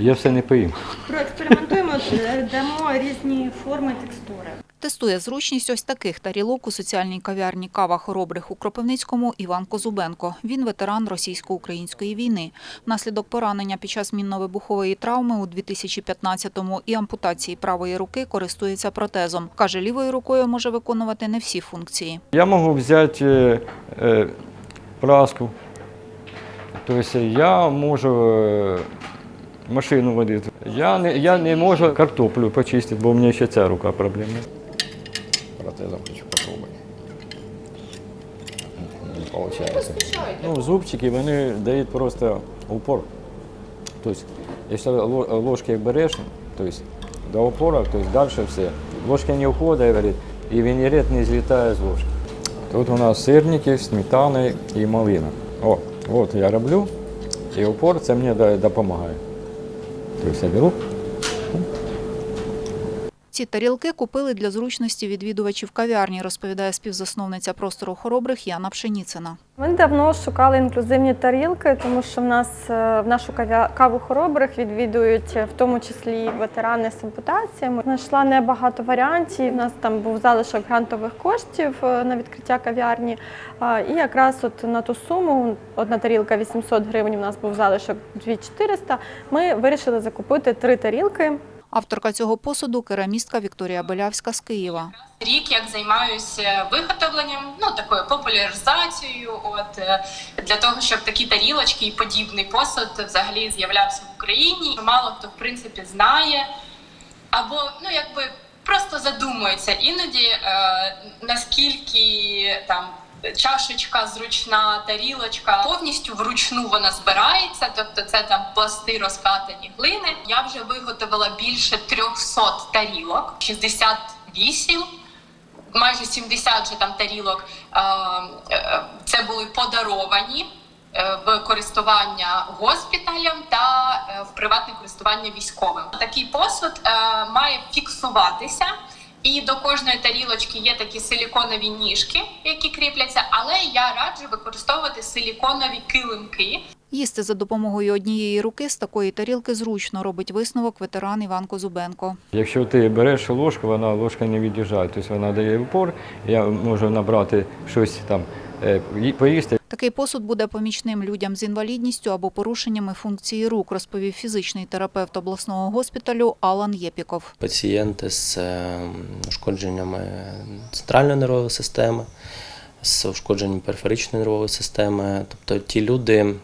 Я все не поїм. Проекспериментуємо, е, дамо різні форми, текстури. Тестує зручність ось таких тарілок у соціальній кав'ярні «Кава Хоробрих» у Кропивницькому Іван Козубенко. Він ветеран російсько-української війни. Внаслідок поранення під час мінно-вибухової травми у 2015-му і ампутації правої руки користується протезом. Каже, лівою рукою може виконувати не всі функції. Я можу взяти е, е, праску. Тобто я можу машину водити. Я не, я не можу картоплю почистити, бо у мене ще ця рука проблемна. Протезом хочу. Не получается. Ну, зубчики вони дають просто упор. Тобто, якщо ложки береш, тобто, до упора, тобто далі все. Ложка не уходить, говорить, і вінірет не злітає з ложки. Тут у нас сирники, сметана і малина. О, от я роблю, і упор це мені да- допомагає. Тобто я беру, Ці тарілки купили для зручності відвідувачів кав'ярні, розповідає співзасновниця простору хоробрих Яна Пшеніцина. Ми давно шукали інклюзивні тарілки, тому що в нас е, в нашу каву хоробрих відвідують е, в тому числі ветерани з ампутаціями. Знайшла небагато варіантів. У нас там був залишок грантових коштів е, на відкриття кав'ярні. І якраз от на ту суму, одна тарілка 800 гривень, у нас був залишок 2400, Ми вирішили закупити три тарілки. Авторка цього посуду керамістка Вікторія Белявська з Києва. рік як займаюся виготовленням, ну такою популяризацією, от е, для того, щоб такі тарілочки і подібний посуд взагалі з'являвся в Україні. Мало хто в принципі знає, або ну якби просто задумується іноді, е, наскільки там. Чашечка зручна, тарілочка повністю вручну вона збирається, тобто це там пласти розкатані глини. Я вже виготовила більше 300 тарілок, 68 майже 70 же там тарілок е, е, це були подаровані е, в користування госпіталям та в приватне користування військовим. Такий посуд має фіксуватися. І до кожної тарілочки є такі силіконові ніжки, які кріпляться, але я раджу використовувати силіконові килимки, Їсти за допомогою однієї руки з такої тарілки зручно, робить висновок ветеран Іван Козубенко. Якщо ти береш ложку, вона ложка не від'їжджає. Тобто вона дає упор, я можу набрати щось там поїсти. Такий посуд буде помічним людям з інвалідністю або порушеннями функції рук, розповів фізичний терапевт обласного госпіталю Алан Єпіков. пацієнти з е, ушкодженнями центральної нервової системи, з ушкодженням периферичної нервової системи, тобто ті люди,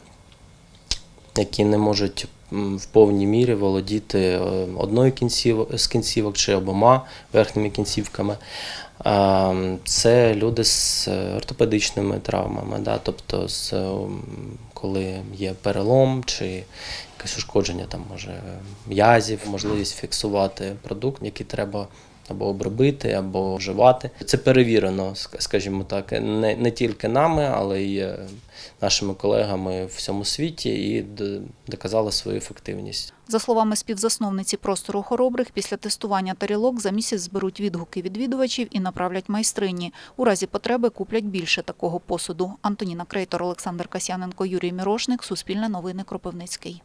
які не можуть в повній мірі володіти е, одною кінців, з кінцівок чи обома верхніми кінцівками. Це люди з е, ортопедичними травмами, да, тобто з, е, коли є перелом чи якесь ушкодження там може м'язів, можливість фіксувати продукт, який треба або обробити, або вживати. Це перевірено, скажімо так, не, не тільки нами, але й е, нашими колегами в всьому світі і доказали свою ефективність. За словами співзасновниці простору хоробрих, після тестування тарілок за місяць зберуть відгуки відвідувачів і направлять майстрині. У разі потреби куплять більше такого посуду. Антоніна Крейтор, Олександр Касяненко, Юрій Мірошник. Суспільне новини Кропивницький.